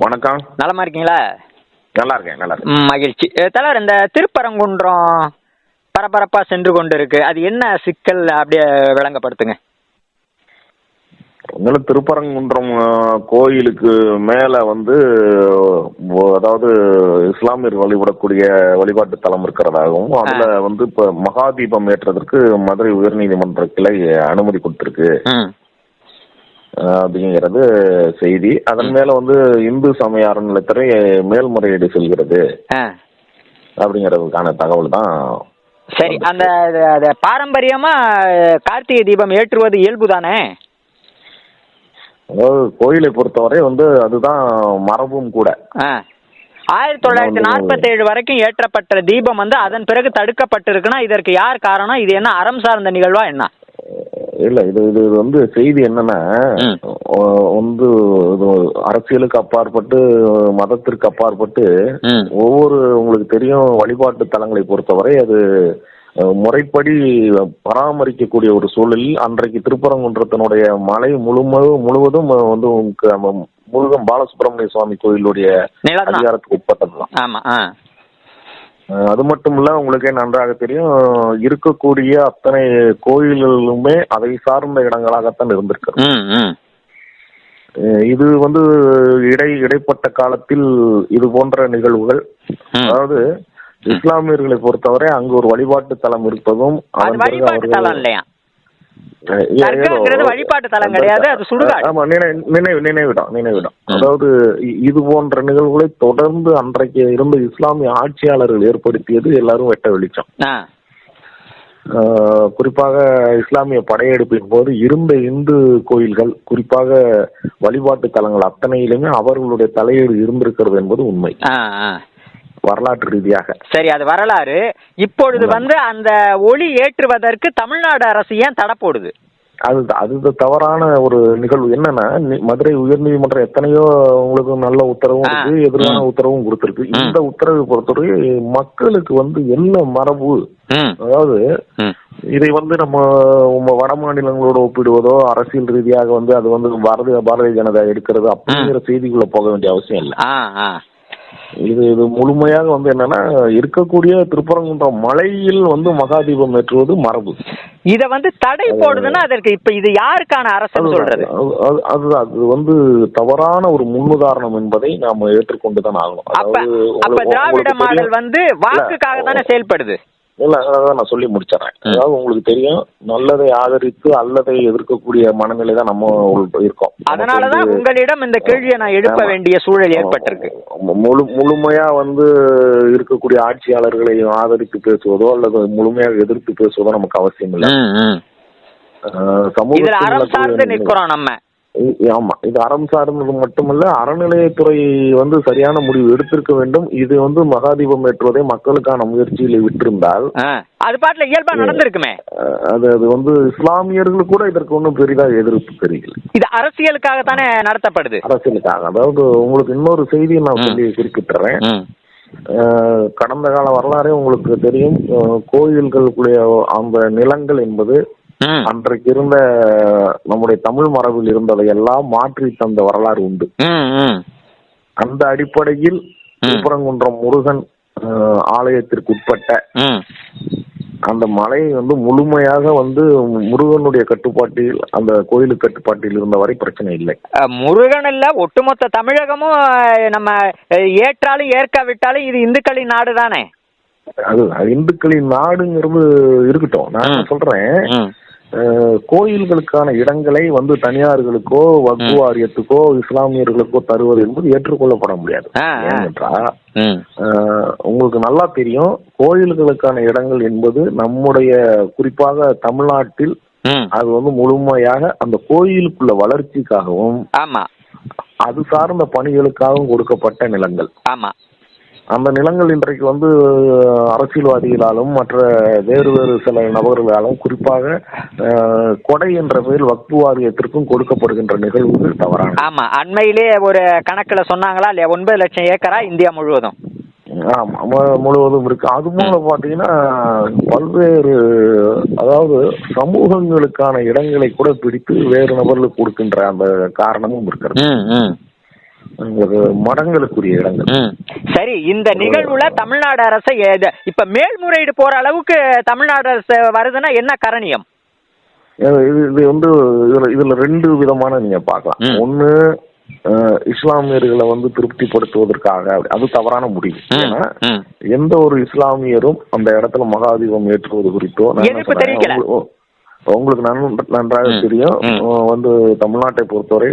வணக்கம். நலமா இருக்கீங்களா? நல்லா இருக்கேன் நல்லா இருக்கேன். மகிழ்ச்சி. தலைவர் இந்த திருப்பரங்குன்றம் பரபரப்பா சென்று கொண்டு இருக்கு அது என்ன சிக்கல் அப்படியே விளங்கப்படுத்துங்க. திருப்பரங்குன்றம் கோயிலுக்கு மேல வந்து அதாவது இஸ்லாமியர் வழிபடக்கூடிய வழிபாட்டு தலம் இருக்கிறதாகவும் அதுல வந்து இப்ப மகாதீபம் ஏற்றுறதற்கு மதுரை உயர்நீதிமன்ற கிளை அனுமதி கொடுத்திருக்கு. அப்படிங்கிறது செய்தி. அதன் மேல வந்து இந்து சமய அறநிலையத்துறை மேல்முறையீடு செல்கிறது. அப்படிங்கிறதுக்கான தகவல் தான் சரி அந்த பாரம்பரியமா கார்த்திகை தீபம் ஏற்றுவது இயல்பு தானே அதாவது கோயிலை பொறுத்தவரை வந்து அதுதான் மரபும் கூட. ஆயிரத்தி தொள்ளாயிரத்தி நாற்பத்தி ஏழு வரைக்கும் ஏற்றப்பட்ட தீபம் வந்து அதன் பிறகு தடுக்கப்பட்டிருக்குன்னா இதற்கு யார் காரணம்? இது என்ன அறம் சார்ந்த நிகழ்வா என்ன? இல்ல இது இது வந்து செய்தி என்னன்னா வந்து அரசியலுக்கு அப்பாற்பட்டு மதத்திற்கு அப்பாற்பட்டு ஒவ்வொரு உங்களுக்கு தெரியும் வழிபாட்டு தலங்களை பொறுத்தவரை அது முறைப்படி பராமரிக்கக்கூடிய ஒரு சூழலில் அன்றைக்கு திருப்பரங்குன்றத்தினுடைய மலை முழும முழுவதும் வந்து முருகன் பாலசுப்ரமணிய சுவாமி கோயிலுடைய அதிகாரத்துக்கு உட்பட்டதுதான். அது மட்டும் இல்ல உங்களுக்கே நன்றாக தெரியும் இருக்கக்கூடிய அத்தனை கோயில்களுமே அதை சார்ந்த இடங்களாகத்தான் இருந்திருக்கு இது வந்து இடை இடைப்பட்ட காலத்தில் இது போன்ற நிகழ்வுகள். அதாவது இஸ்லாமியர்களை பொறுத்தவரை அங்கு ஒரு வழிபாட்டு தலம் இருப்பதும் வழிபாட்டு தலம் கிடையாது, அது சுடுகாடு. ஆமா நினைவு நினைவிடம் நினைவிடம். அதாவது இது போன்ற நிகழ்வுகளை தொடர்ந்து அன்றைக்கு இருந்த இஸ்லாமிய ஆட்சியாளர்கள் ஏற்படுத்தியது எல்லாரும் வெட்ட வெளிச்சம் குறிப்பாக இஸ்லாமிய படையெடுப்பின் போது இருந்த இந்து கோயில்கள் குறிப்பாக வழிபாட்டு தலங்கள் அத்தனையிலுமே அவர்களுடைய தலையீடு இருந்திருக்கிறது என்பது உண்மை வரலாற்று ரீதியாக. சரி அது வரலாறு. இப்பொழுது வந்து அந்த ஒளி ஏற்றுவதற்கு தமிழ்நாடு அரசு ஏன் தடை போடுது? அது அது தவறான ஒரு நிகழ்வு. என்னன்னா மதுரை உயர்நீதிமன்றம் எத்தனையோ உங்களுக்கு நல்ல உத்தரவும். இருக்கு எதிரான. உத்தரவும் கொடுத்திருக்கு. இந்த உத்தரவை பொறுத்தவரை மக்களுக்கு வந்து என்ன மரபு? அதாவது இதை வந்து நம்ம வட மாநிலங்களோட ஒப்பிடுவதோ அரசியல் ரீதியாக வந்து அது வந்து பாரதிய பாரதிய ஜனதா எடுக்கிறது அப்படிங்கிற செய்திக்குள்ள போக வேண்டிய அவசியம் இல்லை. இது இது முழுமையாக வந்து என்னன்னா இருக்கக்கூடிய திருப்பரங்குன்றம் மலையில் வந்து மகாதீபம் ஏற்றுவது மரபு. இத வந்து தடை போடுதுன்னா அதற்கு இப்ப இது யாருக்கான அரசுன்னு சொல்றது? அது- அது- அதுதான். அது வந்து தவறான ஒரு முன்னுதாரணம் என்பதை நாம ஏற்றுக்கொண்டுதான் ஆகணும். அப்ப திராவிட மாடல். வந்து வாக்குக்காக தானே செயல்படுது? இல்ல அதான் நான் சொல்லி முடிச்சிடறேன். அதாவது உங்களுக்கு தெரியும் நல்லதை ஆதரித்து அல்லதை எதிர்க்கக்கூடிய மனநிலை தான் நம்ம இருக்கோம். அதனாலதான் உங்களிடம் இந்த கேள்வியை நான் எழுப்ப. வேண்டிய சூழல் ஏற்பட்டிருக்கு. முழு முழுமையா வந்து இருக்கக்கூடிய ஆட்சியாளர்களை ஆதரித்து பேசுவதோ அல்லது முழுமையாக எதிர்த்து பேசுவதோ நமக்கு அவசியம் இல்லை நடக்கக்கூடிய சார்ந்து நிக்கிறோம் நம்ம. ஆமா இது அறம் சார்ந்தது மட்டுமல்ல அறநிலையத்துறை வந்து சரியான முடிவு எடுத்திருக்க வேண்டும். இது வந்து மகாதீபம் ஏற்றுவதை மக்களுக்கான முயற்சியில் விட்டிருந்தால். அது பாட்டுல இயல்பா நடந்திருக்குமே. அது அது வந்து இஸ்லாமியர்கள் கூட இதற்கு ஒன்றும் பெரிதாக எதிர்ப்பு தெரியல. இது அரசியலுக்காக தானே நடத்தப்படுது? அரசியலுக்காக. அதாவது உங்களுக்கு இன்னொரு செய்தியை நான் சொல்லி குறிப்பிட்டுறேன். கடந்த கால வரலாறே உங்களுக்கு தெரியும். அஹ், கோயில்களுக்குடைய அந்த நிலங்கள் என்பது. அன்றைக்கு இருந்த நம்முடைய தமிழ் மரபில் இருந்ததை எல்லாம் மாற்றி தந்த வரலாறு உண்டு. அந்த அடிப்படையில் திருப்பரங்குன்றம் முருகன் அஹ், ஆலயத்திற்கு உட்பட்ட ம். அந்த மலை வந்து முழுமையாக வந்து முருகனுடைய கட்டுப்பாட்டில் அந்த கோயிலு கட்டுப்பாட்டில் இருந்த வரை பிரச்சனை இல்லை. முருகன் இல்ல ஒட்டுமொத்த தமிழகமும் நம்ம ஏற்றாலும் ஏற்காவிட்டாலும் இது இந்துக்களின் நாடு தானே அது இந்துக்களின் நாடுங்கிறது இருக்கட்டும். நான். சொல்றேன். கோயில்களுக்கான இடங்களை வந்து தனியார்களுக்கோ வக்பு வாரியத்துக்கோ இஸ்லாமியர்களுக்கோ தருவது என்பது ஏற்றுக்கொள்ளப்பட முடியாது. ஏனென்றால் உங்களுக்கு நல்லா தெரியும் கோயில்களுக்கான இடங்கள் என்பது நம்முடைய குறிப்பாக தமிழ்நாட்டில். அது வந்து முழுமையாக அந்த கோயிலுக்குள்ள வளர்ச்சிக்காகவும் அது சார்ந்த பணிகளுக்காகவும் கொடுக்கப்பட்ட நிலங்கள். ஆமா. அந்த நிலங்கள் இன்றைக்கு வந்து அரசியல்வாதிகளாலும் மற்ற வேறு வேறு சில நபர்களாலும் குறிப்பாக கொடை என்ற பெயர் வக்பு வாரியத்திற்கும் கொடுக்கப்படுகின்ற நிகழ்வுகள் தவறான ஆமா அண்மையிலே ஒரு கணக்குல சொன்னாங்களா இல்லையா ஒன்பது லட்சம் ஏக்கரா இந்தியா முழுவதும்? ஆமா முழுவதும் இருக்கு. அது மூலம் பாத்தீங்கன்னா பல்வேறு அதாவது சமூகங்களுக்கான இடங்களை கூட பிடித்து வேறு நபர்களுக்கு கொடுக்கின்ற அந்த காரணமும் இருக்கிறது. ம் ம் உங்களுக்கு மடங்களுக்குரிய இடங்கள். சரி இந்த நிகழ்வுல தமிழ்நாடு அரசை இப்ப மேல்முறையீடு போற அளவுக்கு தமிழ்நாடு அரசு வருதுன்னா என்ன கரணியம் இது வந்து இதுல இதுல ரெண்டு விதமான நீங்க பார்க்கலாம். ஒண்ணு இஸ்லாமியர்களை வந்து திருப்திப்படுத்துவதற்காக அது தவறான முடிவு ஏன்னா. எந்த ஒரு இஸ்லாமியரும் அந்த இடத்துல மகாதீபம் ஏற்றுவது குறித்தோ உங்களுக்கு- உங்களுக்கு நன்- நன்றாக. தெரியும். வந்து தமிழ்நாட்டை பொறுத்தவரை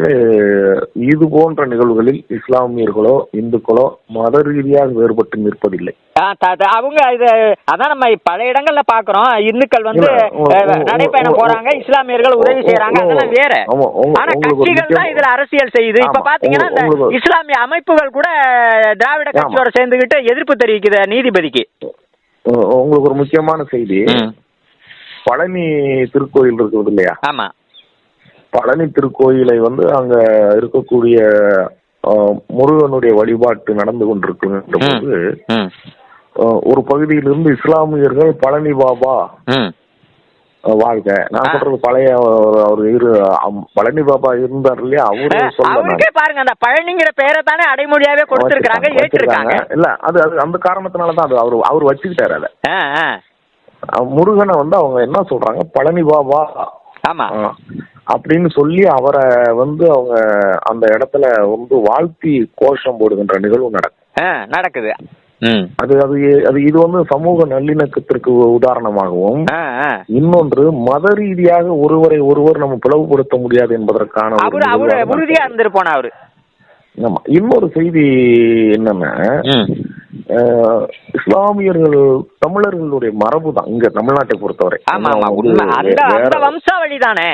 இது போன்ற நிகழ்வுகளில் இஸ்லாமியர்களோ இந்துக்களோ மத ரீதியாக வேறுபட்டு நிற்பதில்லை. அவங்க இது அதான் நம்ம பல இடங்கள்ல பாக்குறோம். இந்துக்கள் வந்து நடைப்பயணம் போறாங்க இஸ்லாமியர்கள் உதவி செய்யறாங்க அதெல்லாம் வேற. ஆனா கட்சிகள் தான் இதுல அரசியல் செய்யுது. இப்ப பாத்தீங்கன்னா இந்த இஸ்லாமிய அமைப்புகள் கூட திராவிட. கட்சியோட சேர்ந்துகிட்டு எதிர்ப்பு தெரிவிக்குது நீதிபதிக்கு. உங்களுக்கு ஒரு முக்கியமான செய்தி. பழனி திருக்கோயில் இருக்குது இல்லையா? ஆமா. பழனி திருக்கோயிலை வந்து அங்க இருக்கக்கூடிய முருகனுடைய வழிபாட்டு நடந்து கொண்டிருக்கின்ற போது ஒரு பகுதியிலிருந்து இஸ்லாமியர்கள் பழனி பாபா வாழ்க. நான். சொல்றது பழைய அவர் இரு பழனி பாபா இருந்தார் இல்லையா? அவரு அவருக்கே பாருங்க அந்த பழனிங்கிற பேரை தானே அடைமொழியாவே கொடுத்திருக்காங்க இல்ல அது அது அந்த காரணத்தினால தான் அது அவர் அவர் வச்சுக்கிட்டாரு அதை. முருகனை வந்து அவங்க என்ன சொல்றாங்க? பழனி பாபா ஆமா. அப்படின்னு சொல்லி அவரை வந்து அவங்க அந்த இடத்துல வந்து வாழ்த்தி கோஷம் போடுகின்ற நிகழ்வு நடக்கும். நடக்குது. அது அது அது இது வந்து சமூக நல்லிணக்கத்திற்கு உதாரணமாகவும். இன்னொன்று மத ரீதியாக ஒருவரை ஒருவர் நம்ம பிளவுபடுத்த முடியாது என்பதற்கான ஒரு அவரு அவரு நிகழ்வாக நான் உறுதியா இருந்துட்டு போன அவரு. ஆமா. இன்னொரு செய்தி என்னன்னா இஸ்லாமியர்கள் தமிழர்களுடைய மரபு தான் இங்க தமிழ்நாட்டை பொறுத்தவரை. வம்சாவளி தானே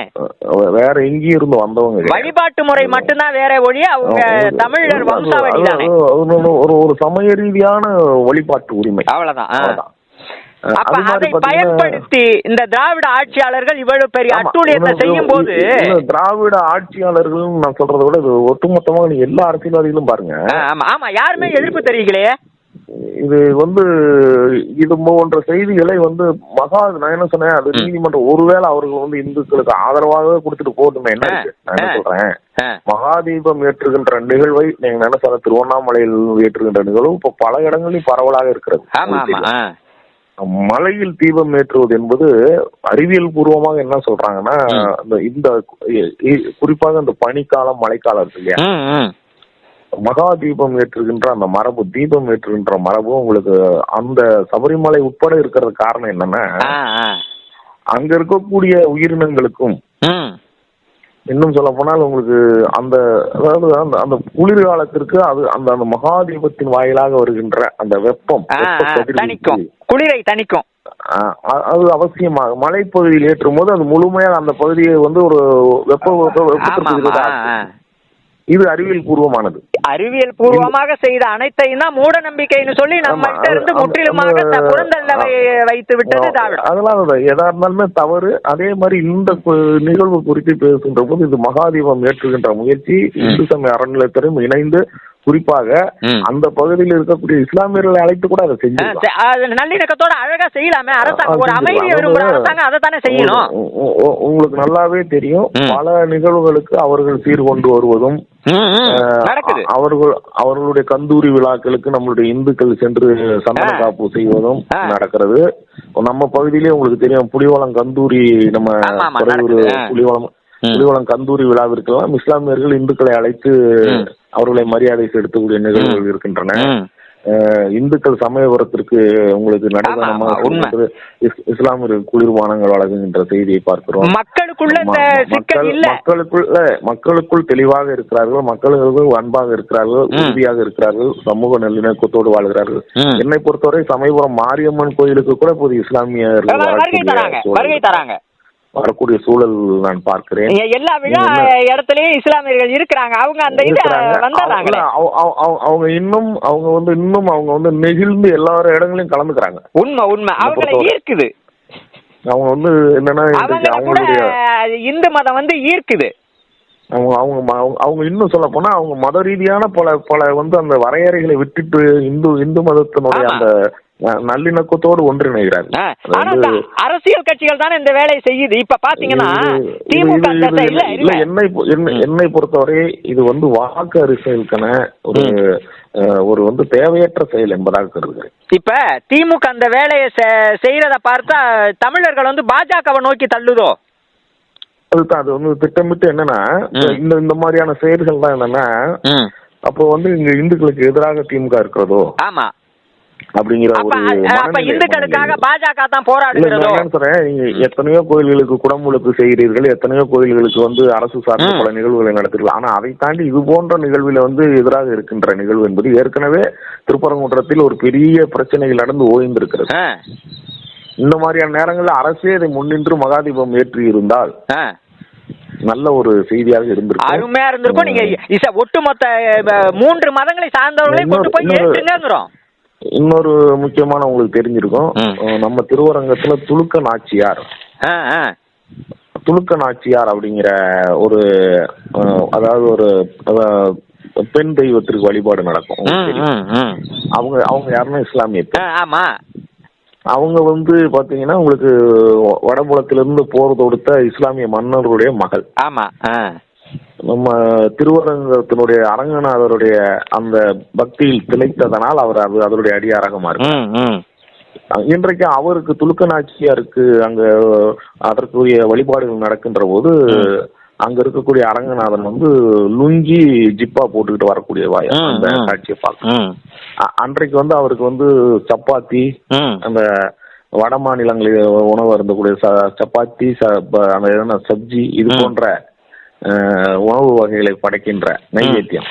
வேற எங்கேயும் இருந்து வந்தவங்க. வழிபாட்டு முறை மட்டும்தான் வேற ஒழிய அவங்க தமிழர் வம்சாவளி ஒரு- ஒரு சமய ரீதியான வழிபாட்டு உரிமை. அவ்வளவுதான். அப்ப அது பயன்படுத்தி இந்த திராவிட ஆட்சியாளர்கள் இவ்வளவு பெரிய அட்டூழியத்தை செய்யும் போது திராவிட ஆட்சியாளர்கள் நான் சொல்றதை விட இது ஒட்டுமொத்தமாக எல்லா அரசியல்வாதிகளும் பாருங்க. ஆமா. ஆமா. யாருமே எதிர்ப்பு தெரிவிக்கலையே? இது வந்து இது போன்ற செய்திகளை வந்து மகா நான் என்ன சொன்னேன் அது நீதிமன்றம் ஒருவேளை அவர்கள் வந்து இந்துக்களுக்கு ஆதரவாகவே கொடுத்துட்டு போகணுமே என்ன நான் என்ன. சொல்றேன். மகாதீபம் ஏற்றுகின்ற நிகழ்வை நீங்க நினைச்சால திருவண்ணாமலையில் ஏற்றுகின்ற நிகழ்வு இப்ப பல இடங்களில் பரவலாக இருக்கிறது. மலையில் தீபம் ஏற்றுவது என்பது அறிவியல் பூர்வமாக என்ன சொல்றாங்கன்னா இந்த குறிப்பாக இந்த பனிக்காலம் மழைக்காலம் இருக்கு இல்லையா. மகா தீபம் ஏற்றுகின்ற அந்த மரபு தீபம் ஏற்றுகின்ற மரபு உங்களுக்கு அந்த சபரிமலை உட்பட இருக்கிறது காரணம் என்னன்னா. அங்க இருக்கக்கூடிய உயிரினங்களுக்கும். இன்னும் சொல்ல போனால் உங்களுக்கு அந்த அதாவது அந்த அந்த குளிர்காலத்திற்கு அது அந்த அந்த மகாதீபத்தின் வாயிலாக வருகின்ற அந்த வெப்பம் குளிரை தணிக்கும். அது அவசியமாக மலைப்பகுதியில் ஏற்றும் போது அது முழுமையாக அந்த பகுதியை வந்து ஒரு வெப்ப வெப்பத்திற்கு இது அறிவியல் பூர்வமானது. அறிவியல் பூர்வமாக செய்த அனைத்தையும் தான் மூட நம்பிக்கைன்னு சொல்லி நம்ம இருந்து முற்றிலுமாக புறந்தள்ள வைத்து விட்டது அதெல்லாம் அது எதா இருந்தாலுமே தவறு. அதே மாதிரி இந்த நிகழ்வு குறித்து பேசுகின்ற போது இது மகாதீபம் ஏற்றுகின்ற முயற்சி இந்து சமய அறநிலையத்துறையும் இணைந்து குறிப்பாக. அந்த பகுதியில் இருக்கக்கூடிய இஸ்லாமியர்களை அழைத்து கூட அதை ஆ, செஞ்சிருக்கலாம். ச- அது நல்லிணக்கத்தோட அழகா செய்யலாமே. அரசாங்கம் ஒரு அமைதி அரசாங்கம் அதை தானே செய்யணும். உ- உ- உ- உங்களுக்கு நல்லாவே தெரியும். பல நிகழ்வுகளுக்கு அவர்கள் சீர்கொண்டு வருவதும் நடக்குது அவர்கள் அவர்களுடைய கந்தூரி விழாக்களுக்கு நம்மளுடைய இந்துக்கள் சென்று சந்தன. காப்பு செய்வதும். நடக்கிறது நம்ம பகுதியிலே உங்களுக்கு தெரியும் புலிவளம் கந்தூரி நம்ம. புலிவளம். புலிவளம் கந்தூரி விழாவிற்கெல்லாம் இஸ்லாமியர்கள் இந்துக்களை அழைத்து. அவர்களை மரியாதை செலுத்தக்கூடிய நிகழ்வுகள் இருக்கின்றன இந்துக்கள் சமயபுரத்திற்கு உங்களுக்கு உண்மை. இஸ்லாமியர்கள் குளிர்பானங்கள் வழங்குகின்ற செய்தியை பார்க்கிறோம் மக்களுக்குள்ள இந்த ம- சிக்கல் மக்கள் இல்ல மக்களுக்குள் மக்களுக்குள் தெளிவாக இருக்கிறார்கள் மக்களுக்கு அன்பாக இருக்கிறார்கள். உறுதியாக இருக்கிறார்கள் சமூக நல்லிணக்கத்தோடு வாழ்கிறார்கள். என்னை பொறுத்தவரை சமயபுரம் மாரியம்மன் கோயிலுக்கு கூட இப்போது இஸ்லாமியர்கள் வருகை தராங்க வரக்கூடிய சூழல் நான் பார்க்கிறேன் எல்லா விழா? இடத்துலயும் இஸ்லாமியர்கள் இருக்கிறாங்க அவங்க அந்த இது. வந்துடுறாங்களே அவங்க- இன்னும் அவங்க வந்து இன்னும் அவங்க வந்து நெகிழ்ந்து எல்லா இடங்களையும் கலந்துக்கிறாங்க உண்மை உண்மை அவங்களை. ஈர்க்குது அவங்க வந்து என்னன்னா அவங்களுடைய இந்து மதம் வந்து ஈர்க்குது அவங்க அவங்க அவங்க- இன்னும் சொல்ல போனா அவங்க மத ரீதியான பல பல வந்து அந்த வரையறைகளை விட்டுட்டு இந்து இந்து மதத்தினுடைய. அந்த நல்லிணக்கத்தோடு ஒன்றிணைகிறார் ஆ, ஆனா இந்த அரசியல் கட்சிகள் தானே இந்த வேலையை செய்யுது. இப்ப பாத்தீங்கன்னா திமுக இல்ல என்னை என்னை- பொறுத்தவரை இது வந்து வாக்கு அரசியலுக்கான ஒரு ஒரு வந்து தேவையற்ற செயல் என்பதாக கருதுகிறேன். இப்ப திமுக அந்த வேலையை செய்யறத பார்த்தா தமிழர்கள் வந்து பாஜகவை நோக்கி தள்ளுதோ? அதுதான் அது வந்து திட்டமிட்டு என்னன்னா. இந்த இந்த மாதிரியான செயல்கள் தான் என்னன்னா அப்போ வந்து இங்க இந்துக்களுக்கு எதிராக திமுக இருக்கிறதோ? ஆமா. அப்படிங்கிற அப்ப ஒரு இந்துக்களுக்காக. பாஜக தான் போராடுகிறதோ? எத்தனையோ கோயில்களுக்கு குடமுழுக்கு செய்கிறீர்கள் எத்தனையோ கோயில்களுக்கு வந்து அரசு சார்ந்த. பல நிகழ்வுகளை நடத்துறீர்கள் ஆனா அதை தாண்டி இது போன்ற நிகழ்வில் வந்து எதிராக இருக்கின்ற நிகழ்வு என்பது ஏற்கனவே திருப்பரங்குன்றத்தில் ஒரு பெரிய பிரச்சனைகள் நடந்து ஓய்ந்திருக்கிறது. இந்த மாதிரியான நேரங்களில் அரசே இதை முன்னின்று மகாதீபம் ஏற்றி இருந்தால். நல்ல ஒரு செய்தியாக இருந்திருக்கும். அருமையா இருந்திருக்கும். நீங்க ஒட்டுமொத்த மூன்று மதங்களை சார்ந்தவர்களை கொண்டு போய் ஏற்றுங்கிறோம் இன்னொரு முக்கியமான உங்களுக்கு தெரிஞ்சிருக்கும் நம்ம திருவரங்கத்துல துலுக்க நாச்சியார். துலுக்க நாச்சியார் அப்படிங்கிற ஒரு அதாவது ஒரு பெண் தெய்வத்திற்கு வழிபாடு நடக்கும். அவங்க அவங்க யாருன்னா இஸ்லாமிய. ஆமா அவங்க வந்து பாத்தீங்கன்னா உங்களுக்கு வடபுலத்திலிருந்து போர் தொடுத்த இஸ்லாமிய மன்னருடைய மகள் ஆமா. நம்ம திருவரங்கத்தினுடைய அரங்கநாதருடைய அந்த பக்தியில் திளைத்ததனால் அவர் அது அதனுடைய அடியாராக மாறி ம், ம். இன்றைக்கு அவருக்கு துலுக்க நாச்சியாருக்கு அங்க அதற்குரிய வழிபாடுகள் நடக்கின்ற போது அங்க இருக்கக்கூடிய அரங்கநாதன் வந்து லுங்கி ஜிப்பா போட்டுக்கிட்டு வரக்கூடிய வாய் அந்த. காட்சியை அன்றைக்கு வந்து அவருக்கு வந்து சப்பாத்தி. அந்த வட மாநிலங்களில் உணவு இருந்தக்கூடிய ச- சப்பாத்தி அந்த என்ன சப்ஜி இது. போன்ற உணவு வகைகளை படைக்கின்ற நைவேத்தியம்.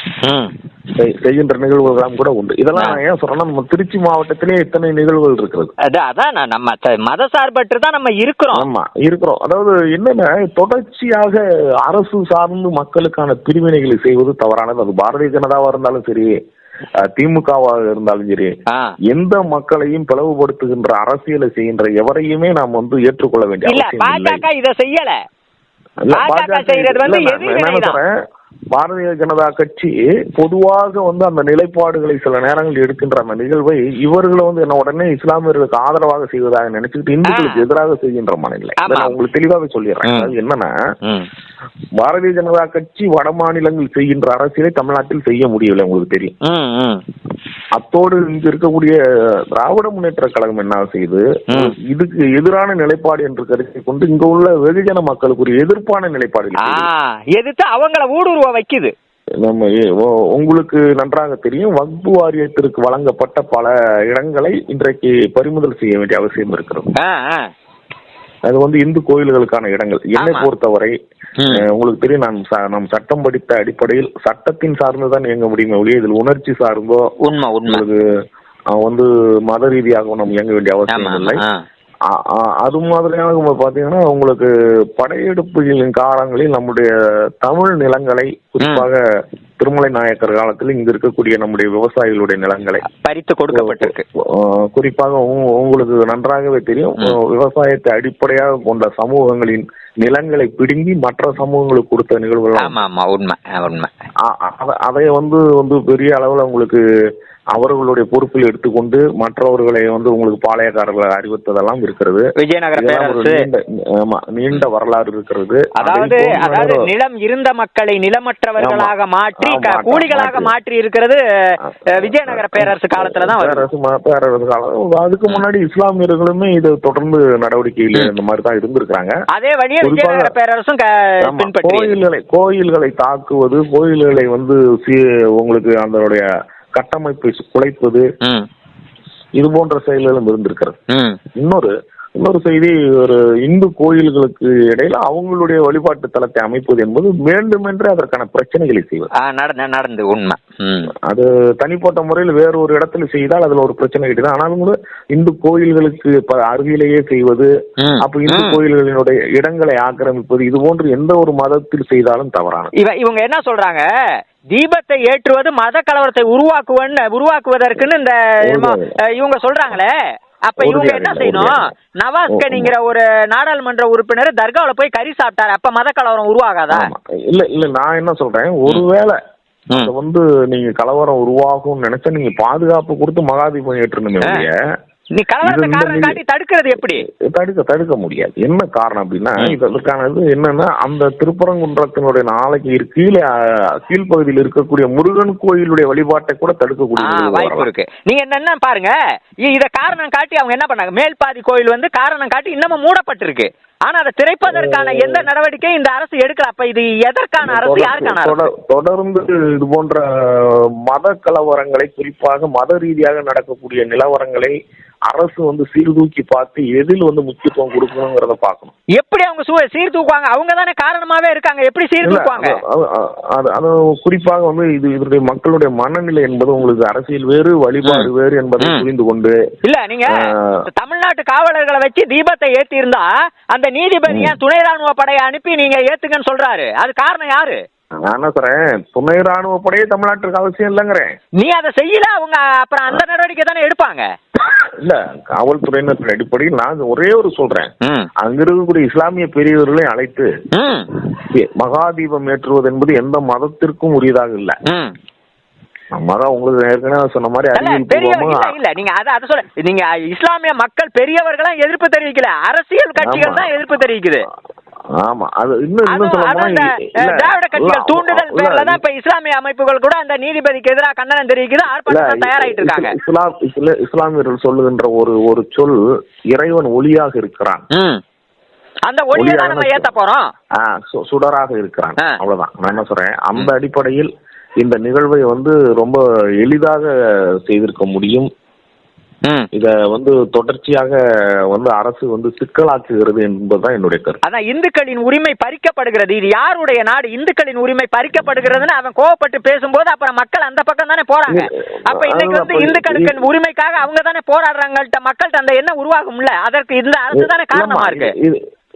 செய்கின்ற நிகழ்வுகள்லாம் கூட உண்டு. இதெல்லாம் நான் ஏன் சொல்றேன்னா நம்ம திருச்சி மாவட்டத்திலே இத்தனை நிகழ்வுகள் இருக்கிறது. அது அதான் நம்ம மத சார்பற்று தான் நம்ம இருக்கிறோம். ஆமா இருக்கிறோம். அதாவது என்னன்னா தொடர்ச்சியாக அரசு சார்ந்து மக்களுக்கான பிரிவினைகளை செய்வது தவறானது. அது பாரதிய ஜனதாவா இருந்தாலும் சரி திமுகவாக இருந்தாலும் சரி. எந்த மக்களையும் பிளவுபடுத்துகின்ற அரசியலை செய்கின்ற எவரையுமே நாம் வந்து ஏற்றுக்கொள்ள வேண்டிய பாஜக இத செய்யல. பாரதிய ஜனதா கட்சி பொதுவாக வந்து அந்த நிலைப்பாடுகளை சில நேரங்கள் எடுக்கின்ற அந்த நிகழ்வை இவர்களை வந்து என்ன உடனே இஸ்லாமியர்களுக்கு ஆதரவாக செய்வதாக நினைச்சுக்கிட்டு இந்துக்களுக்கு எதிராக செய்கின்ற மனநிலை. நான் உங்களுக்கு தெளிவாக சொல்லிடுறேன். அதாவது என்னன்னா. பாரதிய ஜனதா கட்சி வட மாநிலங்கள் செய்கின்ற அரசியலை தமிழ்நாட்டில் செய்ய முடியவில்லை உங்களுக்கு தெரியும். அத்தோடு இங்க இருக்கக்கூடிய திராவிட முன்னேற்ற கழகம் என்ன செய்யுது ம். இதுக்கு எதிரான நிலைப்பாடு என்று கருத்தை கொண்டு இங்க உள்ள வெகுஜன மக்களுக்கு ஒரு எதிர்ப்பான நிலைப்பாடு. எதிர்த்து அவங்கள ஊடுருவ வைக்குது நம்ம உங்களுக்கு நன்றாக தெரியும் வக்பு வாரியத்திற்கு வழங்கப்பட்ட பல இடங்களை இன்றைக்கு பறிமுதல் செய்ய வேண்டிய அவசியம் இருக்கிறது ஆ. அது வந்து இந்து கோயில்களுக்கான இடங்கள். என்னை. பொறுத்தவரை உங்களுக்கு தெரியும் நான் நாம் சட்டம் படித்த அடிப்படையில் சட்டத்தின் சார்ந்து தான் இயங்க முடியுமே ஒழிய இதில் உணர்ச்சி சார்ந்தோ உண்மை உங்களுக்கு வந்து மத ரீதியாக நம்ம இயங்க வேண்டிய அவசியம் இல்லை. அது மாதிரியான பாத்தீங்கன்னா உங்களுக்கு படையெடுப்புகளின் காலங்களில் நம்முடைய தமிழ் நிலங்களை குறிப்பாக திருமலை நாயக்கர் காலத்தில் இங்க இருக்கக்கூடிய நம்முடைய விவசாயிகளுடைய நிலங்களை. பறித்து கொடுக்கப்பட்டிருக்கு. குறிப்பாக உங்க- உங்களுக்கு நன்றாகவே தெரியும். விவசாயத்தை அடிப்படையாக கொண்ட சமூகங்களின் நிலங்களை பிடுங்கி மற்ற சமூகங்களுக்கு கொடுத்த நிகழ்வுகள் ஆமா ஆமா உண்மை. உண்மை அதை வந்து வந்து பெரிய அளவுல உங்களுக்கு அவர்களுடைய பொறுப்பில் எடுத்துக்கொண்டு மற்றவர்களை வந்து உங்களுக்கு பாளையக்காரர்களை அறிவித்ததெல்லாம் இருக்கிறது. விஜயநகர பேரரசு ஆமா, நீண்ட வரலாறு இருக்கிறது. அதாவது அதாவது நிலம் இருந்த மக்களை நிலமற்றவர்களாக. மாற்றி கூலிகளாக மாற்றி. இருக்கிறது விஜயநகர பேரரசு காலத்துல தான் வருது. பேரரசு காலம் அதுக்கு முன்னாடி இஸ்லாமியர்களுமே இது தொடர்ந்து நடவடிக்கையில் இந்த மாதிரி தான் இருந்திருக்காங்க அதே வழியே விஜயநகர பேரரசும் கோயில்களை கோயில்களை தாக்குவது கோயில்களை வந்து உங்களுக்கு அதனுடைய கட்டமைப்பை குலைப்பது இது போன்ற செயல்களும் இருந்திருக்கிறது. இன்னொரு இன்னொரு செய்தி ஒரு இந்து கோயில்களுக்கு இடையில அவங்களுடைய வழிபாட்டு தலத்தை அமைப்பது என்பது வேண்டுமென்றே அதற்கான பிரச்சனைகளை செய்வது. நடந்து உண்மை. அது தனிப்பட்ட முறையில் வேறு ஒரு இடத்துல செய்தால் அதுல ஒரு பிரச்சனை கிடையாது ஆனாலும் கூட இந்து கோயில்களுக்கு அருகிலேயே செய்வது. அப்ப இந்து. கோயில்களினுடைய இடங்களை ஆக்கிரமிப்பது இது போன்று எந்த ஒரு மதத்தில் செய்தாலும் தவறானது. இவ இவங்க என்ன சொல்றாங்க? தீபத்தை ஏற்றுவது மத கலவரத்தை உருவாக்குவன்னு உருவாக்குவதற்குன்னு இந்த இவங்க சொல்றாங்களே? அப்ப இவங்க என்ன செய்யணும்? உறுதியாக. நவாஸ் ஓ, கனிங்கிற ஒரு நாடாளுமன்ற உறுப்பினர் தர்காவுல போய் கறி சாப்பிட்டாரு. அப்ப மத கலவரம் உருவாகாதா. இல்ல இல்ல நான் என்ன சொல்றேன்? ஒருவேளை வந்து நீங்க கலவரம் உருவாகும்னு நினைச்சா நீங்க பாதுகாப்பு கொடுத்து மகாதீபம் ஏற்றணுமே நீ கலவரத்தை காரணம் காட்டி தடுக்கிறது எப்படி? தடுக்க தடுக்க முடியாது. என்ன காரணம் அப்படின்னா இதற்கான இது என்னன்னா அந்த திருப்பரங்குன்றத்தினுடைய நாளைக்கு கீழே கீழ்ப்பகுதியில் இருக்கக்கூடிய முருகன் கோயிலுடைய வழிபாட்டை கூட தடுக்கக்கூடிய வாய்ப்பு. இருக்கு. நீங்க என்ன பாருங்க இத காரணம் காட்டி அவங்க என்ன பண்ணாங்க? மேல்பாதி கோயில் வந்து காரணம் காட்டி இன்னமும் மூடப்பட்டிருக்கு. ஆனா அதை திரைப்பதற்கான எந்த நடவடிக்கையும் இந்த அரசு எடுக்கல. அப்ப இது எதற்கான அரசு? யாருக்கான தொடர்ந்து இது போன்ற மத கலவரங்களை குறிப்பாக மத ரீதியாக நடக்கக்கூடிய நிலவரங்களை அரசு வந்து சீர்தூக்கி பார்த்து எதில் வந்து முக்கியத்துவம் கொடுக்கணுங்கிறத பார்க்கணும். எப்படி அவங்க சீர்தூக்குவாங்க? அவங்க தானே காரணமாவே இருக்காங்க. எப்படி சீர்தூக்குவாங்க? அது- குறிப்பாக வந்து இது இதனுடைய மக்களுடைய மனநிலை என்பது உங்களுக்கு அரசியல் வேறு வழிபாடு. வேறு என்பதை. புரிந்து கொண்டு இல்ல நீங்க. தமிழ்நாட்டு காவலர்களை வச்சு தீபத்தை ஏத்தி இருந்தா அந்த நீதிபதி ஏன் துணை ராணுவ படையை அனுப்பி நீங்க ஏத்துங்கன்னு சொல்றாரு? அது காரணம் யாரு? நான் என்ன சொல்றேன்? துணை ராணுவ படையே தமிழ்நாட்டுக்கு அவசியம் இல்லைங்கிறேன். நீ அதை செய்யல அவங்க அப்புறம் அந்த நடவடிக்கை தானே எடுப்பாங்க? இல்ல காவல்துறையினர் அடிப்படையில் நான் ஒரே ஒரு சொல்றேன். அங்க இருக்கக்கூடிய இஸ்லாமிய பெரியவர்களை அழைத்து மகாதீபம் ஏற்றுவது என்பது எந்த மதத்திற்கும் உரியதாக இல்ல. ம் மதம் உங்களுக்கு ஏற்கனவே சொன்ன மாதிரி இல்ல, அறிவியல் பெரிய பூர்வமா இல்ல நீங்க அத அத சொல்ல நீங்க இஸ்லாமிய மக்கள் பெரியவர்களும் எதிர்ப்பு தெரிவிக்கல. அரசியல் கட்சிகள். தான் எதிர்ப்பு தெரிவிக்குது. ஆமா. அது இன்னும் இன்னும் திராவிட கட்சிகள் தூண்டுதல் பேர்ல தான் இப்ப இஸ்லாமிய அமைப்புகள் கூட அந்த நீதிபதிக்கு எதிராக கண்டனம் தெரிவிக்குது. ஆர்ப்பாட்டம் தயாராயிட்டு இருக்காங்க. இஸ்லாம் இஸ்ல- இஸ்லாமியர்கள் சொல்லுகின்ற ஒரு ஒரு சொல் இறைவன் ஒளியாக இருக்கிறான். அந்த ஒளியை தான் நம்ம ஏத்த போறோம். சுடராக இருக்கிறான். அவ்வளவுதான். நான் என்ன சொல்றேன்? அந்த அடிப்படையில் இந்த நிகழ்வை வந்து ரொம்ப எளிதாக செய்திருக்க முடியும். இத வந்து தொடர்ச்சியாக வந்து அரசு வந்து சிக்கலாக்குகிறது என்பதுதான் என்னுடைய கருத்து. அதான் இந்துக்களின் உரிமை பறிக்கப்படுகிறது. இது யாருடைய நாடு? இந்துக்களின் உரிமை பறிக்கப்படுகிறதுன்னு அவன் கோவப்பட்டு பேசும்போது அப்புறம் மக்கள் அந்த பக்கம் தானே போறாங்க. அப்ப இன்னைக்கு வந்து இந்துக்களுக்கு உரிமைக்காக அவங்க தானே போராடுறாங்கள்ட்ட மக்கள்கிட்ட அந்த எண்ணம் உருவாகும்ல? அதற்கு இந்த அரசு தானே காரணமா இருக்கு?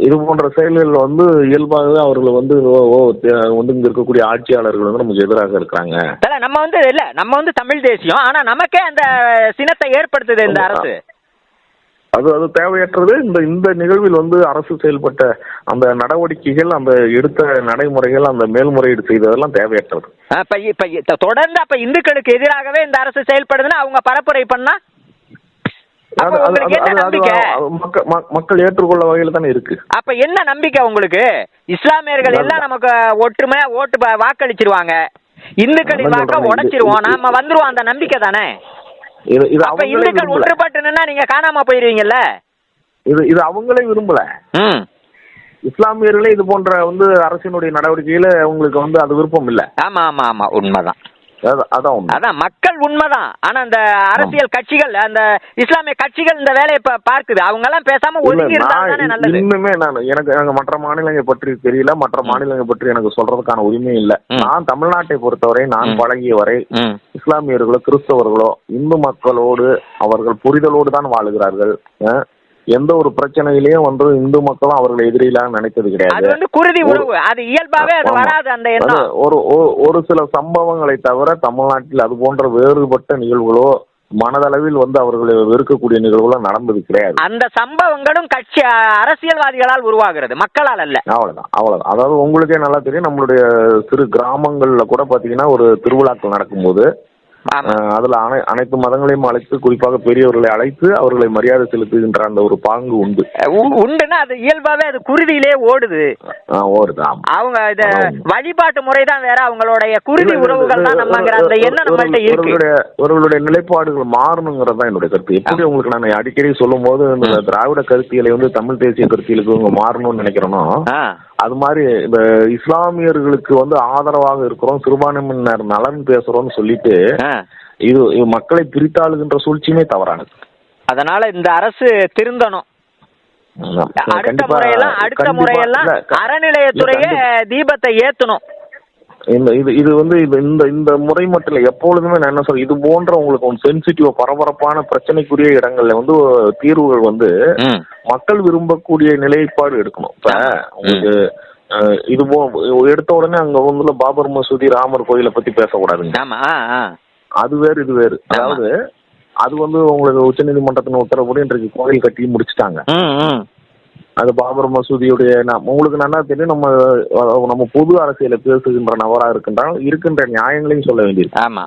இது- போன்ற செயல்கள் வந்து இயல்பாகவே அவர்கள் வந்து ஓ வந்து இங்க இருக்கக்கூடிய ஆட்சியாளர்கள் வந்து நமக்கு எதிராக இருக்கிறாங்க. இல்ல நம்ம வந்து இல்ல நம்ம வந்து தமிழ் தேசியம். ஆனா நமக்கே அந்த சினத்தை ஏற்படுத்துது இந்த அரசு. அது அது தேவையற்றது. இந்த இந்த நிகழ்வில் வந்து அரசு செயல்பட்ட அந்த நடவடிக்கைகள் அந்த எடுத்த நடைமுறைகள் அந்த மேல்முறையீடு செய்ததெல்லாம் தேவையற்றது. இப்ப தொடர்ந்து அப்ப இந்துக்களுக்கு எதிராகவே இந்த அரசு செயல்படுதுன்னா அவங்க பரப்புரை பண்ணா மக்கள் ஏற்றுக்கொள்ள வகையில் தானே இருக்கு. அப்ப என்ன நம்பிக்கை உங்களுக்கு? இஸ்லாமியர்கள் எல்லாம் நமக்கு ஒற்றுமையா ஓட்டு வாக்களிச்சிருவாங்க. இந்துக்களின் வாக்க உடைச்சிருவோம். நாம வந்துருவோம். அந்த நம்பிக்கை தானே? அப்ப இந்துக்கள் ஒன்றுபட்டு நின்னா நீங்க காணாம போயிருவீங்கல்ல? இது இது அவங்களே விரும்பல. இஸ்லாமியர்களே இது போன்ற வந்து அரசினுடைய நடவடிக்கையில அவங்களுக்கு வந்து அது விருப்பம் இல்ல. ஆமா ஆமா ஆமா. உண்மைதான். அதான் அதான் மக்கள் உண்மைதான். ஆனா அந்த அரசியல் கட்சிகள் அந்த இஸ்லாமிய கட்சிகள் இந்த வேலையை பார்க்குது. அவங்க எல்லாம் பேசாம ஒதுங்கி இருந்தா இன்னுமே நான் எனக்கு எனக்கு மற்ற மாநிலங்கள் பற்றி தெரியல. மற்ற மாநிலங்கள் பற்றி எனக்கு சொல்றதுக்கான உரிமை இல்ல. நான் தமிழ்நாட்டை பொறுத்தவரை நான். பழகிய வரை இஸ்லாமியர்களோ கிறிஸ்தவர்களோ இந்து மக்களோடு அவர்கள் புரிதலோடு தான் வாழுகிறார்கள். எந்த ஒரு பிரச்சனையிலையும் வந்து இந்து மக்களும் அவர்களை எதிரிலாம் நினைத்தது கிடையாது. குருதி ஒரு- உறவு அது இயல்பாவே அது ஆமா. வராது அந்த அது எண்ணம் ஒரு சில சம்பவங்களை தவிர தமிழ்நாட்டில் அது போன்ற வேறுபட்ட நிகழ்வுகளோ மனதளவில் வந்து அவர்களை வெறுக்கக்கூடிய நிகழ்வுகளோ நடந்தது கிடையாது. அந்த சம்பவங்களும் கட்சி அரசியல்வாதிகளால் உருவாகிறது. மக்களால் அல்ல. அவ்வளவுதான் அவ்வளவுதான். அதாவது உங்களுக்கே நல்லா தெரியும் நம்மளுடைய சிறு கிராமங்கள்ல கூட பாத்தீங்கன்னா ஒரு திருவிழாக்கள் நடக்கும்போது அதுல அனை அனைத்து மதங்களையும் அழைத்து குறிப்பாக பெரியவர்களை அழைத்து அவர்களை மரியாதை செலுத்துகின்ற அந்த ஒரு பாங்கு உண்டு. உண்டுன்னா அது இயல்பாவே அது குருதியிலே ஓடுது. ஓடுது அவங்க இத. வழிபாட்டு முறை தான் வேற அவங்களுடைய குருதி உறவுகள் தான் நம்மங்கிற அந்த எண்ணம் நம்மள்ட்ட இருக்கு. ஒருவருடைய நிலைப்பாடுகள் மாறணுங்கிறது தான் என்னுடைய கருத்து. எப்படி உங்களுக்கு நான் அடிக்கடி சொல்லும் போது இந்த திராவிட கருத்தியலை வந்து தமிழ் தேசிய கருத்தியலுக்கு மாறணும்னு நினைக்கிறனோ. அது மாதிரி இந்த இஸ்லாமியர்களுக்கு வந்து ஆதரவாக இருக்கிறோம் சிறுபான்மையினர் நலன் பேசுறோம்னு சொல்லிட்டு. இது மக்களை பிரித்தாளுகின்ற சூழ்ச்சியுமே தவறானது அதனால இந்த அரசு திருந்தணும். அடுத்த முறையெல்லாம் அடுத்த முறையெல்லாம் அறநிலையத்துறையே. தீபத்தை ஏத்தணும் இந்த இது இது வந்து இது இந்த இந்த முறை மட்டும் இல்ல எப்பொழுதுமே நான் என்ன சொல்றேன் இது போன்ற உங்களுக்கு ஒரு சென்சிட்டிவ் பரபரப்பான பிரச்சனைக்குரிய இடங்கள்ல வந்து தீர்வுகள் வந்து. மக்கள் விரும்பக்கூடிய நிலைப்பாடு எடுக்கணும் இப்ப உங்களுக்கு இது போ எடுத்த உடனே அங்க வந்து பாபர் மசூதி ராமர் கோயிலை பத்தி பேசக்கூடாதுங்க. அது வேறு இது வேறு. அதாவது அது வந்து உங்களுக்கு உச்சநீதிமன்றத்தின் உத்தரவுப்படி இன்றைக்கு கோயில் கட்டி முடிச்சிட்டாங்க. அது பாபர் மசூதியுடைய உங்களுக்கு நல்லா தெரியும் நம்ம நம்ம பொது அரசியலை பேசுகின்ற நபரா இருக்கின்றால் இருக்கின்ற நியாயங்களையும் சொல்ல வேண்டியிருக்கு ஆமா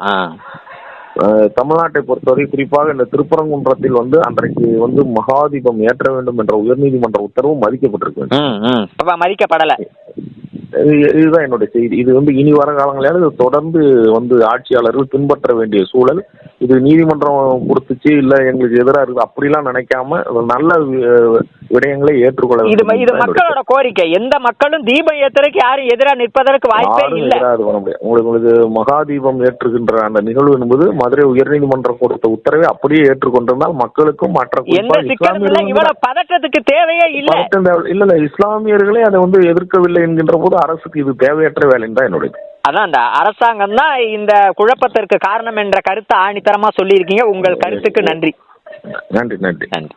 தமிழ்நாட்டை பொறுத்தவரை குறிப்பாக இந்த திருப்பரங்குன்றத்தில் வந்து அன்றைக்கு வந்து மகாதீபம் ஏற்ற வேண்டும் என்ற உயர்நீதிமன்ற உத்தரவு மதிக்கப்பட்டிருக்கு மதிக்கப்படல. இதுதான் என்னுடைய செய்தி. இது வந்து இனி வர காலங்களில் இது தொடர்ந்து வந்து ஆட்சியாளர்கள் பின்பற்ற வேண்டிய சூழல். இது நீதிமன்றம் கொடுத்துச்சு இல்ல எங்களுக்கு எதிராக இருக்குது அப்படிலாம் நினைக்காம நல்ல விடயங்களை ஏற்றுக்கொள்ள இது இது மக்களோட கோரிக்கை. எந்த மக்களும் தீபம் ஏத்துறதுக்கு யாரும் எதிரா நிற்பதற்கு வாய்ப்பே இல்ல. எதிராக பண்ண முடியாது. உங்களுக்கு உங்களுக்கு மகாதீபம் ஏற்றுகின்ற அந்த நிகழ்வு என்பது மதுரை உயர்நீதிமன்றம் கொடுத்த உத்தரவை அப்படியே ஏற்றுக்கொண்டிருந்தால் மக்களுக்கும் மற்ற இஸ்லாமியர்கள் பதற்றத்துக்கு தேவையே இல்ல. இல்ல இல்ல இஸ்லாமியர்களே அதை வந்து எதிர்க்கவில்லை என்கின்ற போது அரசுக்கு இது தேவையற்ற வேலைன்னு தான் என்னுடைய அதான் அரசாங்கம் தான் இந்த குழப்பத்திற்கு காரணம் என்ற கருத்தை ஆணித்தரமா சொல்லியிருக்கீங்க. உங்கள் கருத்துக்கு நன்றி. நன்றி நன்றி. நன்றி.